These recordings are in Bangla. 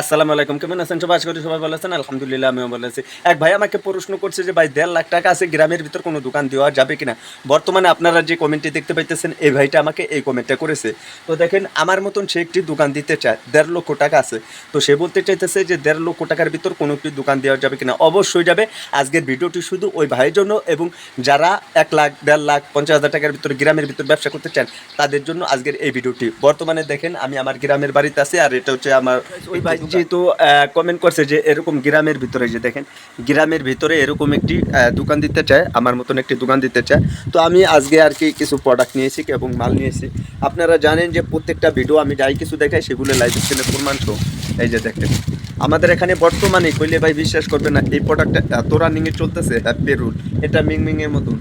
আসসালামু আলাইকুম, কেমন আছেন? সবাই আশা করি সবাই ভালো আছেন। আলহামদুলিল্লাহ, আমিও ভালো আছি। এক ভাই আমাকে প্রশ্ন করছে যে, ভাই, দেড় লাখ টাকা আছে, গ্রামের ভিতর কোনো দোকান দেওয়া যাবে কিনা? বর্তমানে আপনারা যে কমেন্টটি দেখতে পাইতেছেন, এই ভাইটা আমাকে এই কমেন্টটা করেছে। তো দেখেন, আমার মতন সে একটি দোকান দিতে চায়, দেড় লক্ষ টাকা আছে। তো সে বলতে চাইতেছে যে, দেড় লক্ষ টাকার ভিতর কোনো একটি দোকান দেওয়া যাবে কিনা? অবশ্যই যাবে। আজকের ভিডিওটি শুধু ওই ভাইয়ের জন্য এবং যারা এক লাখ, দেড় লাখ, পঞ্চাশ হাজার টাকার ভিতর গ্রামের ভিতর ব্যবসা করতে চান, তাদের জন্য আজকের এই ভিডিওটি। বর্তমানে দেখেন, আমি আমার গ্রামের বাড়িতে আছি, আর এটা হচ্ছে আমার ওই ভাই যেহেতু কমেন্ট করছে যে এরকম গ্রামের ভিতরে যে দেখেন, গ্রামের ভিতরে এরকম একটি দোকান দিতে চায়, আমার মতন একটি দোকান দিতে চায়। তো আমি আজকে আর কি কিছু প্রোডাক্ট নিয়েছি এবং মাল নিয়েছি আপনারা জানেন যে প্রত্যেকটা ভিডিও আমি যাই কিছু দেখাই, সেগুলো লাইভ স্ক্রিনে প্রমাণ এই যে দেখেন। আমাদের এখানে বর্তমানে, কইলে ভাই বিশ্বাস করবে না, এই প্রোডাক্টটা এত রানিংয়ে চলতেছে হ্যাপি রুল এটা মিং মিং এর মতন।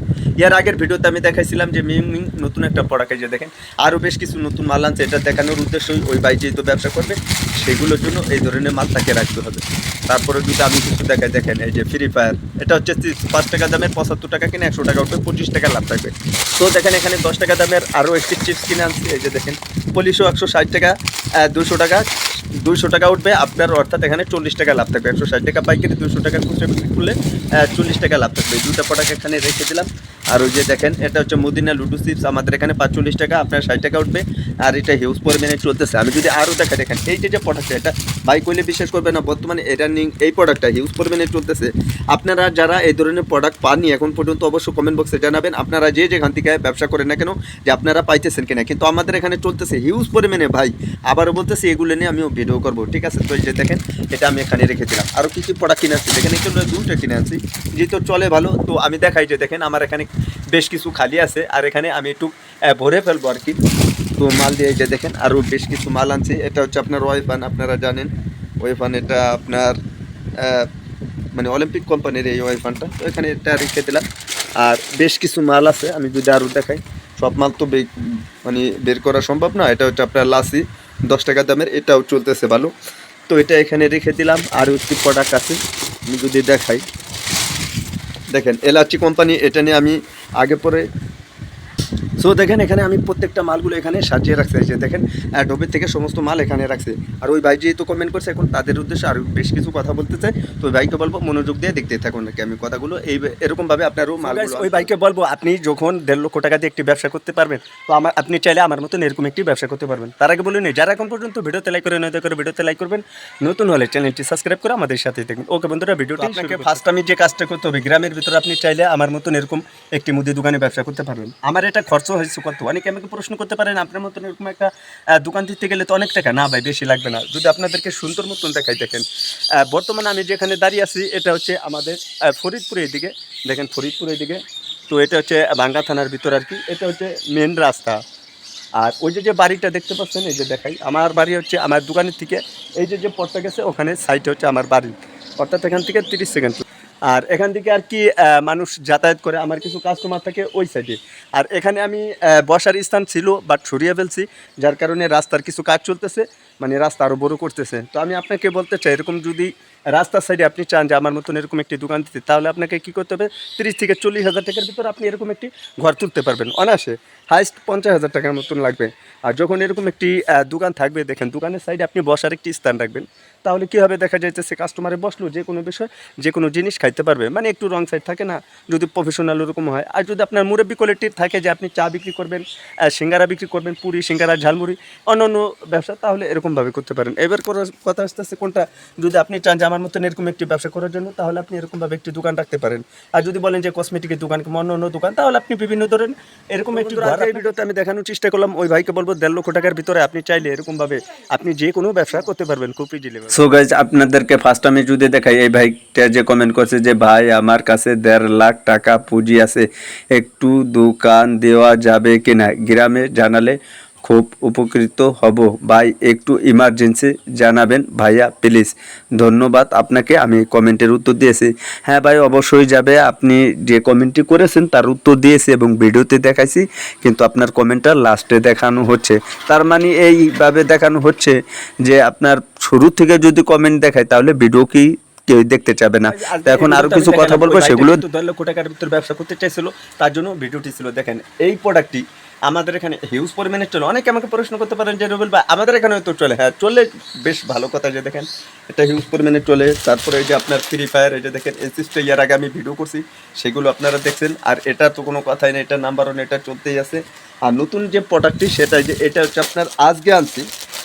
এর আগের ভিডিওতে আমি দেখাইছিলাম যে মিং মিং নতুন একটা প্রোডাক্ট যে দেখেন আরও বেশ কিছু নতুন মাল আনছে, এটা দেখানোর উদ্দেশ্যই ওই ভাই যেহেতু ব্যবসা করবে, সেগুলোর জন্য এই ধরনের মাল তাকে রাখতে হবে। তারপরে যদি আমি কিছু দেখাই, দেখেন এই যে ফ্রি ফায়ার এটা হচ্ছে পাঁচ টাকা দামের পঁচাত্তর টাকা কিনে একশো টাকা উঠবে পঁচিশ টাকা লাভ থাকবে। তো দেখেন এখানে দশ টাকা দামের আরও একটি চিপস কিনে আনছি, এই যে দেখেন, পলিশও একশো ষাট টাকা দুশো টাকা, দুইশো টাকা উঠবে আপনার, অর্থাৎ এখানে চল্লিশ টাকা লাভ থাকবে। একশো ষাট টাকা পাইকারি দুশো টাকা খুচরা বিক্রি করলে চল্লিশ টাকা লাভ থাকবে। দুটো প্রোডাক্ট এখানে রেখে দিলাম। আর ওই যে দেখেন, এটা হচ্ছে মুদিনা লুডু চিপস। আমাদের এখানে পাঁচচল্লিশ টাকা, আপনার ষাট টাকা উঠবে। আর এটা হিউজ পরিমাণে চলতেছে। আমি যদি আরও দেখা দেখেন, এই যে প্রোডাক্টটা এটা বাই করলে বিশ্বাস করবে না, বর্তমানে এটা নিং- এই প্রোডাক্টটা হিউজ পরিমাণে চলতেছে। আপনারা যারা এই ধরনের প্রোডাক্ট পাননি, এখন পর্যন্ত অবশ্যই কমেন্ট বক্সে জানাবেন। আপনারা যে যেখান থেকে ব্যবসা করেন না কেন, যে আপনারা পাইতেছেন কিনা। কিন্তু আমাদের এখানে চলতেছে হিউজ পরিমাণে, ভাই। আবারও বলতেছি, এগুলো নিয়ে আমিও ভিডিও করব, ঠিক আছে? তো যে দেখেন, এটা আমি এখানে রেখে দিলাম। আরও কিছু প্রোডাক্ট কিনে আনছি? দেখেন এগুলো দুটো কিনে আনছি। যেহেতু চলে ভালো, তো আমি দেখাই যে, দেখেন, আমার এখানে বেশ কিছু খালি আছে। আর এখানে আমি একটু ভরে ফেলব আর কি। তো মাল দিয়ে যে দেখেন আরও বেশ কিছু মাল আনছি। এটা হচ্ছে আপনার ওয়াইফান, আপনারা জানেন। ওয়াইফান এটা আপনার মানে অলিম্পিক কোম্পানির এই ওয়াইফানটা। তো এখানে এটা রেখে দিলাম। আর বেশ কিছু মাল আছে, আমি যদি আরও দেখাই। সব মাল তো মানে বের করা সম্ভব না। এটা হচ্ছে আপনার লাসি, দশ টাকা দামের। এটাও চলতেছে ভালো। তো এটা এখানে রেখে দিলাম। আরও একটি প্রোডাক্ট আছে, আমি যদি দেখাই। দেখেন এলাচি কোম্পানি এটা নিয়ে আমি আগে পরে সো দেখেন এখানে আমি প্রত্যেকটা মালগুলো এখানে সাজিয়ে রাখতে যে দেখেন ডোবের থেকে সমস্ত মাল এখানে রাখছে। আর ওই ভাই যেহেতু কমেন্ট করছে এখন তাদের উদ্দেশ্যে আর বেশ কিছু কথা বলতে চাই। তো ওই ভাইকে বলব মনোযোগ দিয়ে দেখতে থাকুন নাকি আমি কথাগুলো। এই এরকমভাবে আপনারও মালগুলো ওই ভাইকে বলব আপনি যখন দেড় লক্ষ টাকা দিয়ে একটি ব্যবসা করতে পারবেন তো আমার আপনি চাইলে আমার মতন এরকম একটি ব্যবসা করতে পারবেন। তার আগে বলুন যারা এখন পর্যন্ত ভিডিওতে লাইক করে নয় করে ভিডিওতে লাইক করবেন নতুন হলে চ্যানেলটি সাবস্ক্রাইব করে আমাদের সাথে দেখবেন। ওকে বন্ধুরা ভিডিওটি আপনাকে ফার্স্ট আমি যে কাজটা করতে হবে গ্রামের ভিতরে আপনি চাইলে আমার মতন এরকম একটি মুদি দোকানে ব্যবসা করতে পারবেন। আমার এটা খরচ হয়েছে কত? অনেকে আমাকে প্রশ্ন করতে পারেন আপনার মতন এরকম একটা দোকান দিতে গেলে তো অনেক টাকা। না ভাই, বেশি লাগবে না। যদি আপনাদেরকে সুন্দর মতন দেখাই, দেখেন বর্তমানে আমি যেখানে দাঁড়িয়ে আছি, এটা হচ্ছে আমাদের ফরিদপুরের দিকে দেখেন ফরিদপুরের দিকে তো এটা হচ্ছে বাঙ্গা থানার ভিতর আর কি। এটা হচ্ছে মেন রাস্তা। আর ওই যে যে বাড়িটা দেখতে পাচ্ছেন, এই যে দেখাই, আমার বাড়ি হচ্ছে আমার দোকানের থেকে, এই যে যে পথটা গেছে, ওখানে সাইডে হচ্ছে আমার বাড়ি। অর্থাৎ এখান থেকে তিরিশ সেকেন্ড আর এখান থেকে আর কি মানুষ যাতায়াত করে, আমার কিছু কাস্টমার থাকে ওই সাইডে আর এখানে আমি বসার স্থান ছিল বাট সরিয়ে ফেলছি, যার কারণে রাস্তার কিছু কাজ চলতেছে। মানে রাস্তা আরও বড় করতেছে। তো আমি আপনাকে বলতে চাই, এরকম যদি রাস্তার সাইডে আপনি চান যে আমার মতন এরকম একটি দোকান দিতে, তাহলে আপনাকে কী করতে হবে? তিরিশ থেকে চল্লিশ হাজার টাকার ভিতরে আপনি এরকম একটি ঘর তুলতে পারবেন। অনায়াসে হাইস্ট পঞ্চাশ হাজার টাকার মতন লাগবে। আর যখন এরকম একটি দোকান থাকবে, দেখেন দোকানের সাইডে আপনি বসার একটি স্থান রাখবেন। তাহলে কী হবে? দেখা যাইতেছে কাস্টমারে বসল, যে কোনো বিষয়, যে কোনো জিনিস খাইতে পারবে। মানে একটু রং সাইড থাকে না, যদি প্রফেশনাল ওরকম হয়। আর যদি আপনার মুরব্বী কোয়ালিটির থাকে যে আপনি চা বিক্রি করবেন সিঙ্গারা বিক্রি করবেন, পুরি, সিঙ্গারা, ঝালমুড়ি অন্য অন্য ব্যবসা, তাহলে এরকমভাবে করতে পারেন। এবার করার কথা আসতে আসতেছে কোনটা? যদি আপনি চান যে আমার মতন এরকম একটি ব্যবসা করার জন্য তাহলে আপনি এরকমভাবে একটি দোকান রাখতে পারেন। আর যদি বলেন যে কসমেটিকের দোকান কিংবা অন্য অন্য দোকান তাহলে আপনি বিভিন্ন ধরনের এরকম একটি এই ভিডিওতে আমি দেখানোর চেষ্টা করলাম ওই ভাইকে বলব দেড় লক্ষ টাকার ভিতরে আপনি চাইলে এরকমভাবে আপনি যে কোনো ব্যবসা করতে পারবেন খুব ইজিলি সো গাইজ আপনাদেরকে ফার্স্ট আমি যদি দেখাই এই ভাইটা যে কমেন্ট করছে যে ভাই আমার কাছে দেড় লাখ টাকা পুঁজি আছে একটু দোকান দেওয়া যাবে কিনা? গ্রামে জানালে খুব উপকৃত হব। ভাই একটু ইমার্জেন্সি জানাবেন ভাইয়া প্লিজ ধন্যবাদ আপনাকে আমি কমেন্টের উত্তর দিয়েছি। হ্যাঁ ভাই অবশ্যই যাবে। আপনি যে কমেন্টটি করেছেন তার উত্তর দিয়েছি এবং ভিডিওতে দেখাইছি কিন্তু আপনার কমেন্টটা লাস্টে দেখানো হচ্ছে। তার মানে এইভাবে দেখানো হচ্ছে যে আপনার শুরু থেকে যদি কমেন্ট দেখায় তাহলে ভিডিও কি কেউ দেখতে চাবে না। এখন আরও কিছু কথা বলব সেগুলো দশ লক্ষ টাকার ভিতরে ব্যবসা করতে চাইছিল তার জন্য ভিডিওটি ছিল দেখেন। এই প্রোডাক্টটি আমাদের এখানে হিউজ পরিমাণে চলে। অনেকে আমাকে প্রশ্ন করতে পারেন যে, রবিল ভাই, আমাদের এখানে তো চলে। হ্যাঁ চলে বেশ ভালো কথা যে দেখেন, এটা হিউজ পরিমাণে চলে। তারপরে এই যে আপনার ফ্রি ফায়ার এই যে দেখেন এসিস্টে ইয়ার আগে আমি ভিডিও করছি, সেগুলো আপনারা দেখছেন। আর এটা তো কোনো কথাই নেই, এটা নাম্বার ওয়ান এটা চলতেই আছে। আর নতুন যে প্রোডাক্টটি সেটা যে, এটা হচ্ছে আপনার আজকে আনছি।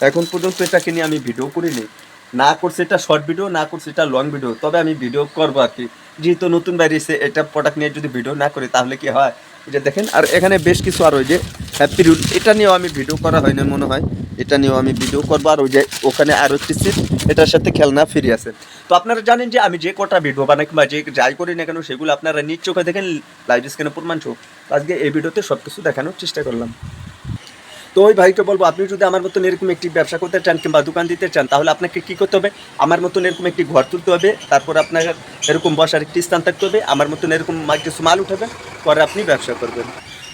এখন পর্যন্ত এটাকে নিয়ে আমি ভিডিও করিনি। না করছে এটা শর্ট ভিডিও না করছে এটা লং ভিডিও তবে আমি ভিডিও করব আর কি। যেহেতু নতুন বাইরেছে এটা প্রোডাক্ট নিয়ে যদি ভিডিও না করি, তাহলে কি হয়? যে দেখেন, আর এখানে বেশ কিছু আর ওই যে হ্যাপি রুল এটা নিয়েও আমি ভিডিও করা হয় না মনে হয়। এটা নিয়েও আমি ভিডিও করব, আর ওই যে ওখানে আরও একটি সিট এটার সাথে খেলনা ফিরে আসেন তো আপনারা জানেন যে আমি যে কটা ভিডিও বানাই কিংবা যে যাই করি না কেন, সেগুলো আপনারা নিজ চোখে দেখেন লাইভ স্ক্রিনে প্রমাণ চোখ আজকে এই ভিডিওতে সব কিছু দেখানোর চেষ্টা করলাম। তো ওই ভাইকে বলব, আপনি যদি আমার মতন এরকম একটি ব্যবসা করতে চান কিংবা দোকান দিতে চান, তাহলে আপনাকে কী করতে হবে? আমার মতন এরকম একটি ঘর তুলতে হবে, তারপর আপনার এরকম বসার একটি স্থান থাকতে হবে, আমার মতন এরকম কিছু মাল উঠাবে পরে আপনি ব্যবসা করবেন।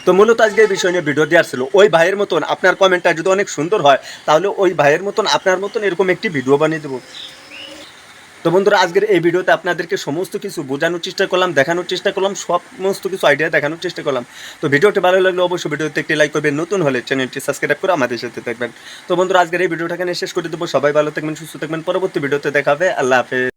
তো মূলত আজকে এই বিষয় নিয়ে ভিডিও দেওয়ার ছিল। ওই ভাইয়ের মতন আপনার কমেন্টটা যদি অনেক সুন্দর হয়, তাহলে ওই ভাইয়ের মতন আপনার মতন এরকম একটি ভিডিও বানিয়ে দেবো। তো বন্ধুরা, আজকের এই ভিডিওতে আপনাদেরকে সমস্ত কিছু বোঝানোর চেষ্টা করলাম, দেখানোর চেষ্টা করলাম, সমস্ত কিছু আইডিয়া দেখানোর চেষ্টা করলাম। তো ভিডিওটি ভালো লাগলে অবশ্যই ভিডিওতে একটি লাইক করবেন, নতুন হলে চ্যানেলটি সাবস্ক্রাইব করে আমাদের সাথে থাকবেন। তো বন্ধুরা, আজকের এই ভিডিওটা এখানে শেষ করে দেবো। সবাই ভালো থাকবেন, সুস্থ থাকবেন। পরবর্তী ভিডিওতে দেখাবে আল্লাহ হাফেজ।